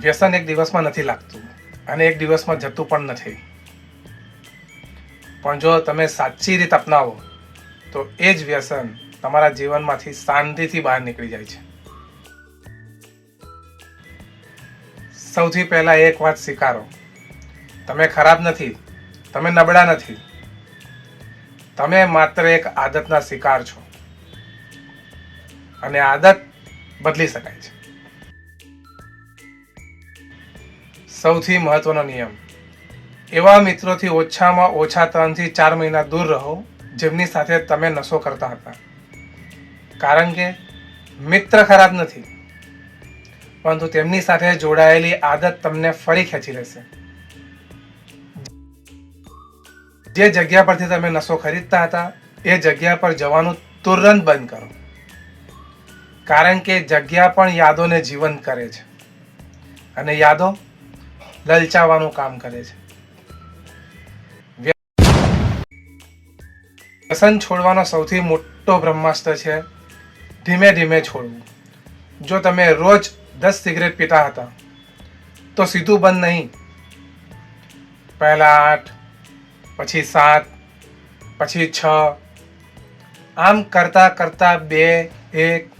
વ્યસન એક દિવસમાં નથી લાગતું અને એક દિવસમાં જતું પણ નથી. પણ જો તમે સાચી રીત અપનાવો, તો એ જ વ્યસન તમારા જીવનમાંથી શાંતિથી બહાર નીકળી જાય છે. સૌથી પહેલા એક વાત સ્વીકારો. તમે ખરાબ નથી, તમે નબળા નથી. તમે માત્ર એક આદતના શિકાર છો. અને આદત બદલી શકાય છે. સૌથી મહત્વનો નિયમ. એવા મિત્રોથી ઓછામાં ઓછા ત્રણથી ચાર મહિના દૂર રહો, જેમની સાથે તમે નશો કરતા હતા. કારણ કે મિત્ર ખરાબ નથી, પરંતુ તેમની સાથે જોડાયેલી આદત તમને ફરી ખેંચી લેશે. જે જગ્યા પરથી તમે નશો ખરીદતા હતા, એ જગ્યા પર જવાનું તુરંત બંધ કરો. કારણ કે જગ્યા પણ યાદોને જીવંત કરે છે. અને યાદો લલચાવવાનું કામ કરે છે. વ્યસન છોડવાનો સૌથી મોટો બ્રહ્માસ્ત્ર છે, ધીમે ધીમે છોડવું. જો તમે રોજ દસ સિગરેટ પીતા હતા, તો સીધું બંધ નહીં. પહેલા આઠ, પછી સાત, પછી છ, આમ કરતા કરતા બે, એક,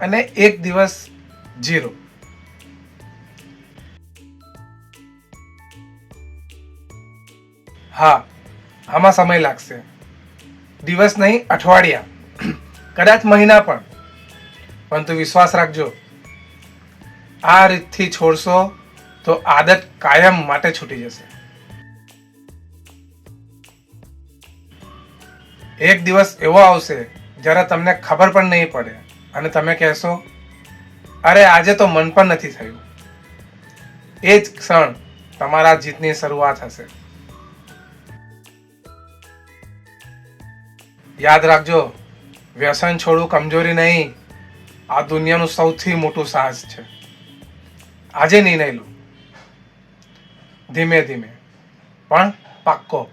અને એક દિવસ જીરો. હા, આમાં સમય લાગશે. દિવસ નહીં, અઠવાડિયા. કદાચ મહિના પણ. પરંતુ વિશ્વાસ રાખજો, આ રીતથી છોડશો તો આદત કાયમ માટે છૂટી જશે. એક દિવસ એવો આવશે, જ્યારે તમને ખબર પણ નહીં પડે અને તમે કહેશો, અરે, આજે તો મન પણ નથી થયું. એ જ ક્ષણ તમારા જીતની શરૂઆત હશે. યાદ રાખજો, વ્યસન છોડવું કમજોરી નહીં. આ દુનિયાનું સૌથી મોટું સાહસ છે. આજે નિર્ણય લો. ધીમે ધીમે. પણ પાક્કો.